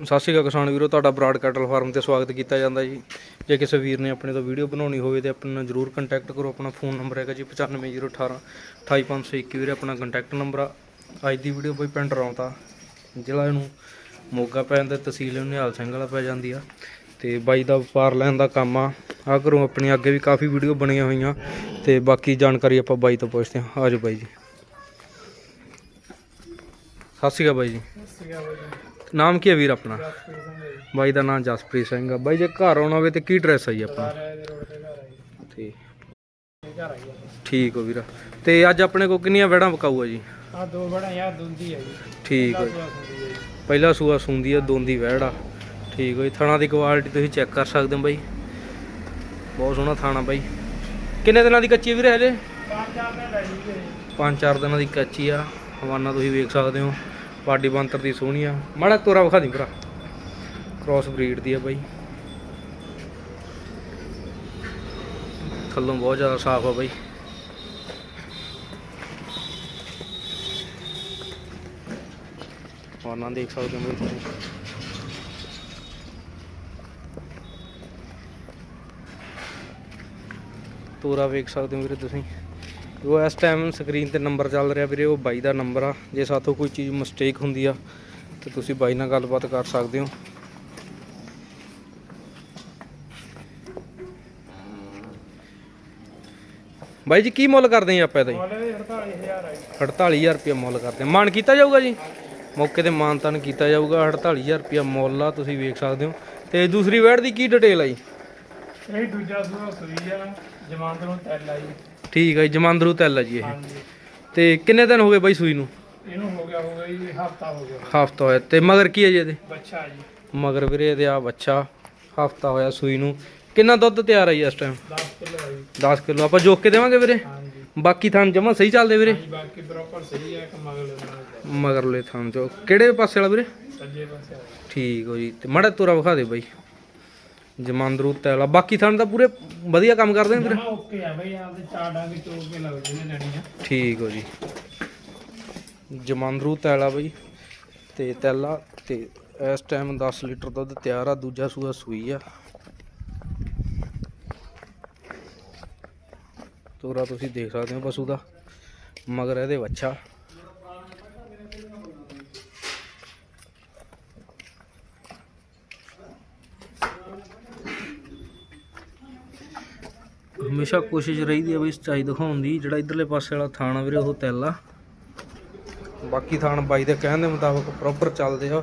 ਸਤਿ ਸ਼੍ਰੀ ਅਕਾਲ ਕਿਸਾਨ ਵੀਰੋ, ਤੁਹਾਡਾ ਬਰਾਡ ਕੈਟਲ ਫਾਰਮ ਤੇ ਸਵਾਗਤ ਕੀਤਾ ਜਾਂਦਾ ਜੀ। ਜੇ ਕਿਸੇ ਵੀਰ ਨੇ ਆਪਣੇ ਤੋਂ ਵੀਡੀਓ ਬਣਾਉਣੀ ਹੋਵੇ ਤੇ ਆਪਣੇ ਨਾਲ ਜਰੂਰ ਕੰਟੈਕਟ ਕਰੋ, ਆਪਣਾ ਫੋਨ ਨੰਬਰ ਹੈਗਾ ਜੀ 95018 28521 ਵੀਰੇ, ਆਪਣਾ ਕੰਟੈਕਟ ਨੰਬਰ ਆ। ਅੱਜ ਦੀ ਵੀਡੀਓ ਬਈ ਪਿੰਡ ਰੌਂਤਾ, ਜ਼ਿਲ੍ਹਾ ਇਹਨੂੰ ਮੋਗਾ ਪੈ ਜਾਂਦਾ, ਤਹਿਸੀਲ ਨਿਹਾਲ ਸਿੰਘ ਵਾਲਾ ਪੈ ਜਾਂਦੀ ਆ। ਤੇ ਬਾਈ ਦਾ ਵਪਾਰ ਲੈਣ ਦਾ ਕੰਮ ਆ। ਆ ਘਰੋਂ ਆਪਣੀ ਅੱਗੇ ਵੀ ਕਾਫੀ ਵੀਡੀਓ ਬਣੀਆਂ ਹੋਈਆਂ, ਤੇ ਬਾਕੀ ਜਾਣਕਾਰੀ ਆਪਾਂ ਬਾਈ ਤੋਂ ਪੁੱਛਦੇ ਹਾਂ। ਆਜੋ ਬਾਈ ਜੀ। ਸਤਿ ਸ਼੍ਰੀ ਅਕਾਲ ਬਾਈ ਜੀ। ਨਾਮ ਕੀ ਹੈ ਵੀਰ ਆਪਣਾ? ਬਾਈ ਦਾ ਨਾਮ ਜਸਪ੍ਰੀਤ ਸਿੰਘ ਆ। ਬਾਈ ਜੇ ਘਰ ਆਉਣਾ ਹੋਵੇ ਤੇ ਕੀ ਡਰੈਸ ਆ ਜੀ ਆਪਣਾ? ਠੀਕ ਠੀਕ ਹੋ ਵੀਰਾ। ਤੇ ਅੱਜ ਆਪਣੇ ਕੋ ਕਿੰਨੀਆਂ ਵੜਾਂ ਪਕਾਊ ਆ ਜੀ? ਆ ਦੋ ਬੜਾ ਯਾਰ ਦੁੰਦੀ ਹੈ ਜੀ। ਠੀਕ ਹੋ ਪਹਿਲਾ ਸੂਆ ਸੁੰਦੀ ਆ ਦੋਂਦੀ ਵਹਿੜ ਆ। ਠੀਕ ਹੋ ਜੀ। ਥਣਾ ਦੀ ਕੁਆਲਿਟੀ ਤੁਸੀਂ ਚੈੱਕ ਕਰ ਸਕਦੇ ਹੋ ਬਾਈ। ਬਹੁਤ ਸੋਹਣਾ ਥਾਣਾ ਬਾਈ। ਕਿੰਨੇ ਦਿਨਾਂ ਦੀ ਕੱਚੀ ਵੀਰੇ ਹਲੇ ਪੰਜ ਚਾਰ ਦਿਨ ਦਿਨਾਂ ਦੀ ਕੱਚੀ ਆ। ਹਵਾਨਾ ਤੁਸੀਂ ਵੇਖ ਸਕਦੇ ਹੋ। ਬਾਡੀ ਬੰਤਰ ਦੀ ਸੋਹਣੀ ਆ। ਮਾੜਾ ਤੋਰਾ ਵਿਖਾ ਦੀ ਭਰਾ। ਕ੍ਰਾਸ ਬਰੀਡ ਦੀ ਆ ਬਾਈ। ਥੱਲੋਂ ਬਹੁਤ ਜ਼ਿਆਦਾ ਸਾਫ਼ ਆ ਬਾਈ। ਹਵਾਨਾ ਦੇਖ ਸਕਦੇ ਹੋ ਬਾਈ ਤੁਸੀਂ। ਤੋਰਾ ਵੇਖ ਸਕਦੇ ਹੋ ਵੀਰੇ ਤੁਸੀਂ। ਉਹ ਇਸ ਟਾਈਮ ਸਕਰੀਨ ਤੇ ਨੰਬਰ ਚੱਲ ਰਿਹਾ ਵੀਰੇ ਉਹ ਬਾਈ ਦਾ ਨੰਬਰ ਆ। ਜੇ ਸਾਥੋਂ ਕੋਈ ਚੀਜ਼ ਮਿਸਟੇਕ ਹੁੰਦੀ ਆ ਤੇ ਤੁਸੀਂ ਬਾਈ ਨਾਲ ਗੱਲਬਾਤ ਕਰ ਸਕਦੇ ਹੋ। ਬਾਈ ਜੀ ਕੀ ਮੁੱਲ ਕਰਦੇ ਆ ਆਪਾਂ ਇਹਦਾ ਜੀ? ਮੁੱਲ ਵੀ 48000 ਹੈ ਜੀ। 48000 ਰੁਪਏ ਮੁੱਲ ਕਰਦੇ ਆ। ਮਾਨ ਕੀਤਾ ਜਾਊਗਾ ਜੀ? ਮੌਕੇ ਤੇ ਮਾਨਤਨ ਕੀਤਾ ਜਾਊਗਾ। 48000 ਰੁਪਏ ਮੁੱਲ ਆ ਤੁਸੀਂ ਵੇਖ ਸਕਦੇ ਹੋ। ਤੇ ਦੂਸਰੀ ਵੈੜ ਦੀ ਕੀ ਡਿਟੇਲ ਆ ਜੀ? ਇਹ ਦੂਜਾ ਸੂਆ ਸੂਈ ਆ ਜਮਾਨਤ ਨੂੰ ਤੈਲ ਆ ਜੀ। ਠੀਕ ਹੈ ਜੀ ਜਮਾਂਦਰੂ ਤੈਲ ਆ ਜੀ ਇਹ। ਹਾਂਜੀ। ਤੇ ਕਿੰਨੇ ਦਿਨ ਹੋ ਗਏ ਬਾਈ ਸੂਈ ਨੂੰ? ਇਹਨੂੰ ਹੋ ਗਿਆ ਹੋਗਾ ਜੀ ਹਫਤਾ ਹੋ ਗਿਆ। ਹਫਤਾ ਹੋਇਆ। ਤੇ ਮਗਰ ਕੀ ਹੈ ਜੀ ਇਹਦੇ? ਬੱਚਾ ਜੀ। ਮਗਰ ਵੀਰੇ ਇਹਦੇ ਆ ਬੱਚਾ। ਹਫਤਾ ਹੋਇਆ ਸੂਈ ਨੂੰ। ਕਿੰਨਾ ਦੁੱਧ ਤਿਆਰ ਆ ਜੀ ਇਸ ਟਾਈਮ 10 ਕਿਲੋ ਹੈ ਜੀ। 10 ਕਿਲੋ। ਆਪਾਂ ਜੋਕ ਕੇ ਦੇਵਾਂਗੇ ਵੀਰੇ? ਹਾਂਜੀ। ਬਾਕੀ ਥਾਂ ਜਮਾ ਸਹੀ ਚੱਲਦੇ ਵੀਰੇ? ਹਾਂਜੀ ਬਾਕੀ ਪ੍ਰੋਪਰ ਸਹੀ ਹੈ ਕਿ ਮਗਲ ਨਾਲ ਮਗਰਲੇ ਥਾਂ ਚੋ ਕਿਹੜੇ ਪਾਸੇ ਵਾਲਾ ਵੀਰੇ? ਸੱਜੇ ਪਾਸੇ ਆ ਠੀਕ ਹੋ ਜੀ। ਤੇ ਮਾੜਾ ਤੋਰਾ ਵਿਖਾ ਦੇ ਬਾਈ। ਜਮਾਂਦਰੂ ਤੈਲਾ ਬਾਕੀ ਥਾਂ ਤਾਂ ਪੂਰੇ ਵਧੀਆ ਕੰਮ ਕਰਦੇ ਨੇ ਵੀਰੇ। ਓਕੇ ਆ ਬਈ ਆਪਦੇ ਚਾਰ ਡਾਂਗ ਚੋਕ ਕੇ ਲੱਗ ਜਨੇ ਲੈਣੀ ਆ। ਠੀਕ ਹੋ ਜੀ। ਜਮਾਂਦਰੂ ਤੈਲਾ ਬਈ ਤੇ ਤੈਲਾ ਤੇ ਇਸ ਟਾਈਮ 10 ਲੀਟਰ ਦੁੱਧ ਤਿਆਰ ਆ ਦੂਜਾ ਸੂਆ ਸੂਈ ਆ। ਤੋਰਾ ਤੁਸੀਂ ਦੇਖ ਸਕਦੇ ਹੋ ਪਸ਼ੂ ਦਾ ਮਗਰ ਇਹਦੇ ਵੱਛਾ। ਹਮੇਸ਼ਾ ਕੋਸ਼ਿਸ਼ ਰਹੀਦੀ ਆ ਬਈ ਸਚਾਈ ਦਿਖਾਉਣ ਦੀ ਜਿਹੜਾ ਇਧਰਲੇ ਪਾਸੇ ਵਾਲਾ ਥਾਣਾ ਵੀਰੇ ਉਹ ਤਿਲ ਆ। ਬਾਕੀ ਥਾਣ ਬਾਈ ਦੇ ਕਹਿਣ ਮੁਤਾਬਕ ਪ੍ਰੋਪਰ ਚੱਲਦੇ ਆ।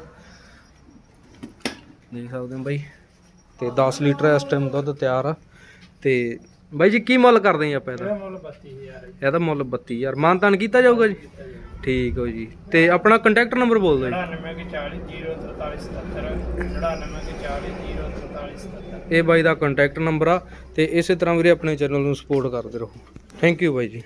ਦੇਖ ਸਕਦੇ ਹੋ ਬਾਈ। ਤੇ 10 ਲੀਟਰ ਇਸ ਟਾਈਮ ਦੁੱਧ ਤਿਆਰ ਆ। ਤੇ ਬਾਈ ਜੀ ਕੀ ਮੁੱਲ ਕਰਦੇ ਆ ਆਪਾਂ ਇਹਦਾ? ਮੁੱਲ 32000 ਇਹਦਾ ਮੁੱਲ 32000 ਮਾਨਤਾਨ ਕੀਤਾ ਜਾਊਗਾ ਜੀ? ਠੀਕ ਹੋ ਜੀ। ਤੇ ਆਪਣਾ ਕੰਟੈਕਟ ਨੰਬਰ ਬੋਲ ਦਿਓ ਜੀ। 99400477 ਇਹ ਬਾਈ ਦਾ ਕੰਟੈਕਟ ਨੰਬਰ ਆ ਤੇ ਇਸੇ ਤਰ੍ਹਾਂ ਵੀਰੇ ਆਪਣੇ ਚੈਨਲ ਨੂੰ ਸਪੋਰਟ ਕਰਦੇ ਰਹੋ। ਥੈਂਕ ਯੂ ਬਾਈ ਜੀ।